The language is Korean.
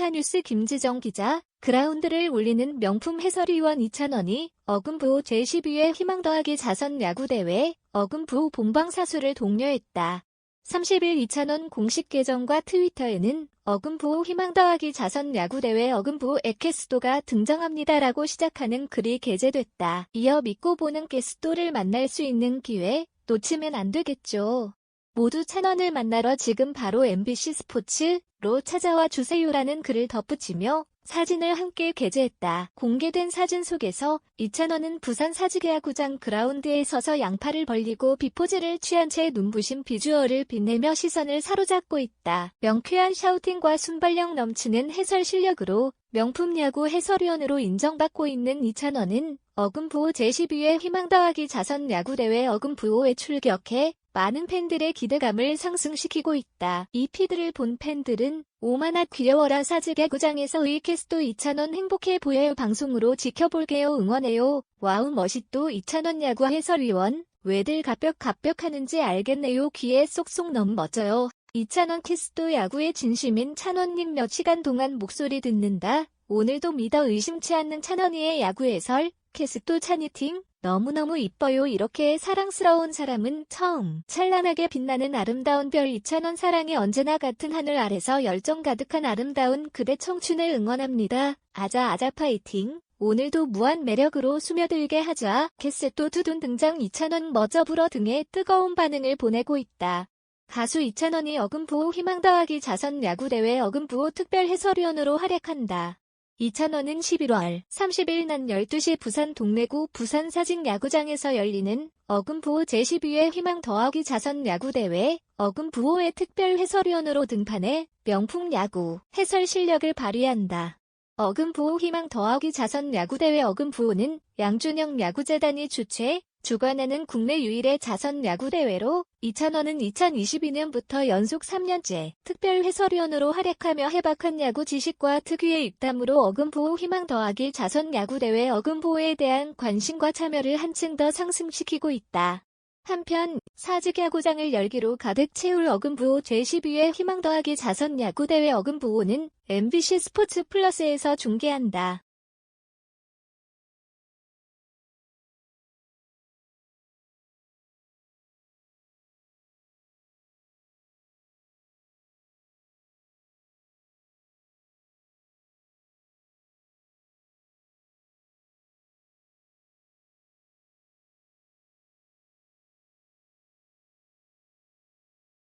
스타뉴스 김지정 기자, 그라운드를 울리는 명품 해설위원 이찬원이 어금부 제12회 희망 더하기 자선 야구대회 어금부 본방사수를 독려했다. 30일 이찬원 공식 계정과 트위터에는 어금부 희망 더하기 자선 야구대회 어금부 에케스도가 등장합니다라고 시작하는 글이 게재됐다. 이어 믿고 보는 게스도를 만날 수 있는 기회 놓치면 안 되겠죠. 모두 찬원을 만나러 지금 바로 MBC 스포츠로 찾아와 주세요라는 글을 덧붙이며 사진을 함께 게재했다. 공개된 사진 속에서 이찬원은 부산 사직야구장 그라운드에 서서 양팔을 벌리고 비포즈를 취한 채 눈부신 비주얼을 빛내며 시선을 사로잡고 있다. 명쾌한 샤우팅과 순발력 넘치는 해설 실력으로 명품 야구 해설위원으로 인정받고 있는 이찬원은 어금부호 제12회 희망 더하기 자선 야구대회 어금부호에 출격해 많은 팬들의 기대감을 상승시키고 있다. 이 피드를 본 팬들은 오만아 귀여워라 사직야구장에서의 캐스도 이찬원 행복해 보여요 방송으로 지켜볼게요 응원해요. 와우 멋있도 이찬원 야구 해설위원 왜들 갑벽 갑벽하는지 알겠네요. 귀에 쏙쏙 너무 멋져요. 이찬원 캐스도 야구의 진심인 찬원님 몇 시간 동안 목소리 듣는다. 오늘도 믿어 의심치 않는 찬원이의 야구 해설 캐스도 찬이팅 너무너무 이뻐요. 이렇게 사랑스러운 사람은 처음. 찬란하게 빛나는 아름다운 별 이찬원 사랑이 언제나 같은 하늘 아래서 열정 가득한 아름다운 그대 청춘을 응원합니다. 아자 아자 파이팅. 오늘도 무한 매력으로 스며들게 하자. 캐스도 투둔 등장 이찬원 머저 불어 등의 뜨거운 반응을 보내고 있다. 가수 이찬원이 어금부호 희망 더하기 자선 야구대회 어금부호 특별 해설위원으로 활약한다. 이찬원은 11월 30일 낮 12시 부산 동래구 부산사직 야구장에서 열리는 어금부호 제12회 희망 더하기 자선 야구대회 어금부호의 특별 해설위원으로 등판해 명품 야구 해설 실력을 발휘한다. 어금부호 희망 더하기 자선 야구대회 어금부호는 양준영 야구재단이 주최 주관하는 국내 유일의 자선 야구대회로 이찬원은 2022년부터 연속 3년째 특별 해설위원으로 활약하며 해박한 야구 지식과 특유의 입담으로 어금부호 희망 더하기 자선 야구대회 어금부호에 대한 관심과 참여를 한층 더 상승시키고 있다. 한편 사직 야구장을 열기로 가득 채울 어금부호 제12회 희망 더하기 자선 야구대회 어금부호는 MBC 스포츠 플러스에서 중계한다.